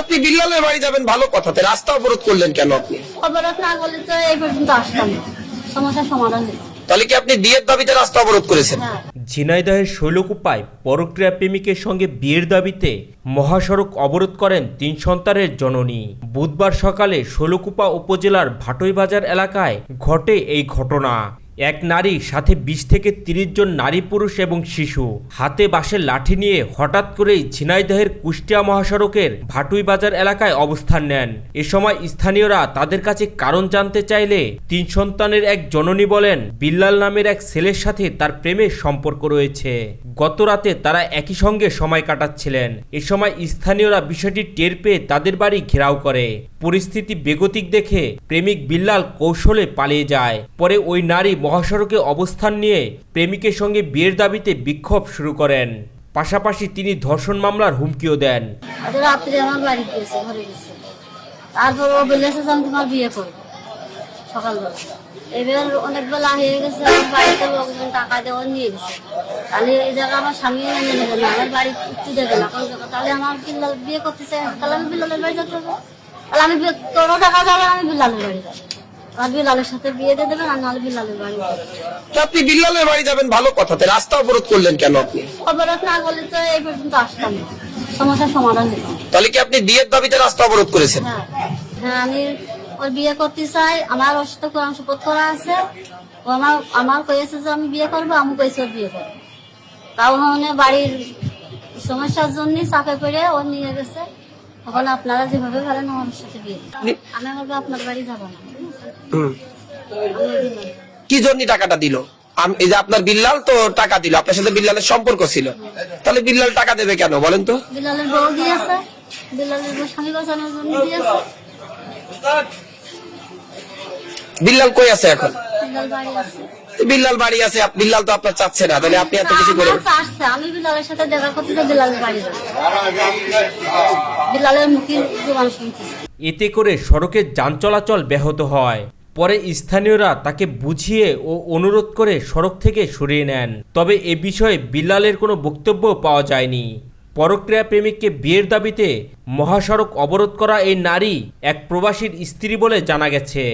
আপনি বিল্লালের বাড়ি যাবেন ভালো কথাতে। রাস্তা অবরোধ করলেন কেন আপনি? অবরোধ না করলে তো এই পর্যন্ত আসতাম সমস্যার সমাধান হতো তাহলে কি আপনি বিয়ের দাবিতে রাস্তা অবরোধ করেছেন? হ্যাঁ। ঝিনাইদহের শৈলকুপায় পরক্রিয়া প্রেমিকের সঙ্গে বিয়ের দাবিতে মহাসড়ক অবরোধ করেন তিন সন্তানের জননী। বুধবার সকালে শৈলকুপা উপজেলার ভাটইবাজার এলাকায় ঘটে এই ঘটনা। এক নারী, সাথে বিশ থেকে তিরিশ জন নারী পুরুষ এবং শিশু। হাতে বাঁশের লাঠি নিয়ে হঠাৎ করেই ঝিনাইদহের কুষ্টিয়া মহাসড়কের ভাটুই বাজার এলাকায় অবস্থান নেন। এ সময় স্থানীয়রা তাদের কাছে কারণ জানতে চাইলে তিন সন্তানের এক জননী বলেন, বিল্লাল নামের এক ছেলের সাথে তার প্রেমের সম্পর্ক রয়েছে। গত রাতে তারা একই সঙ্গে সময় কাটাচ্ছিলেন। এ সময় স্থানীয়রা বিষয়টি টের পেয়ে তাদের বাড়ি ঘেরাও করে। পরিস্থিতি বেগতিক দেখে প্রেমিক বিল্লাল কৌশলে পালিয়ে যায়। পরে ওই নারী মহাসড়কে অবস্থান নিয়ে প্রেমিকের সঙ্গে বিয়ের দাবিতে বিক্ষোভ শুরু করেন। পাশাপাশি তিনি ধর্ষণ মামলার হুমকিও দেন। আমার বিয়ে এবার অনেক বেলা হয়ে গেছে, আমার বাড়িতে লোকজন টাকা দেওয়া নিয়ে গেছে। তাহলে এই জায়গা আমার স্বামী নেবে না, আমার বাড়ি উঠতে দেবে না। কোনো জায়গা তাহলে আমার বিয়ে তাহলে আমি বিল্লালের বাড়ি যেতে হবে। তাহলে আমি কোনো টাকা যাবে আমি বিল্লালের বাড়ি যাব। আর বিল্লালের সাথে বিয়ে দিয়ে দেবেন আর নাহলে বিল্লালের বাড়ি যাব। আপনি বিল্লালের বাড়ি যাবেন ভালো কথাতে রাস্তা অবরোধ করলেন কেন আপনি? অবরোধ না করলে তো এই পর্যন্ত আসতাম না। সমস্যার সমাধান হতো তাহলে কি আপনি বিয়ের দাবিতে রাস্তা অবরোধ করেছেন? হ্যাঁ। হ্যাঁ আমি ওর বিয়ে করতে চাই আমার ওর সাথে কোরআন শপথ করা আছে। ও আমার আমার কয়েছে যে আমি বিয়ে করব আমি কয়েছে ওর বিয়ে করব। তাও মানে বাড়ির সমস্যার জন্য চাপে পড়ে ও নিয়ে গেছে। আপনারা যেভাবে পারেন আমার সাথে বিয়ে আমি বলব আপনার বাড়ি যাব না। কি জন্য টাকাটা দিল? এই যে আপনার বিল্লাল তো টাকা দিল আপনার সাথে বিল্লালের সম্পর্ক ছিল। তাহলে বিল্লাল টাকা দেবে কেন বলেন তো? বিলালের বউ দিয়েছে। বিলালের বউ স্বামী বাঁচানোর জন্য দিয়েছে। বিল্লাল কই আছে এখন? বিল্লাল বাড়ি আছে। বিল্লাল তো আপনার চাচ্ছে না তাহলে আপনি এত কিছু করে আমি বিলালের সাথে দেখা করতে বাড়ি যাব বিলালের মুখে শুনতেছি। এতে করে সড়কে যান চলাচল ব্যাহত হয়। পরে স্থানীয়রা তাকে বুঝিয়ে ও অনুরোধ করে সড়ক থেকে সরিয়ে নেন। তবে এ বিষয়ে বিল্লালের কোনো বক্তব্য পাওয়া যায়নি। পরক্রিয়া প্রেমিককে বিয়ের দাবিতে মহাসড়ক অবরোধ করা এই নারী এক প্রবাসীর স্ত্রী বলে জানা গেছে।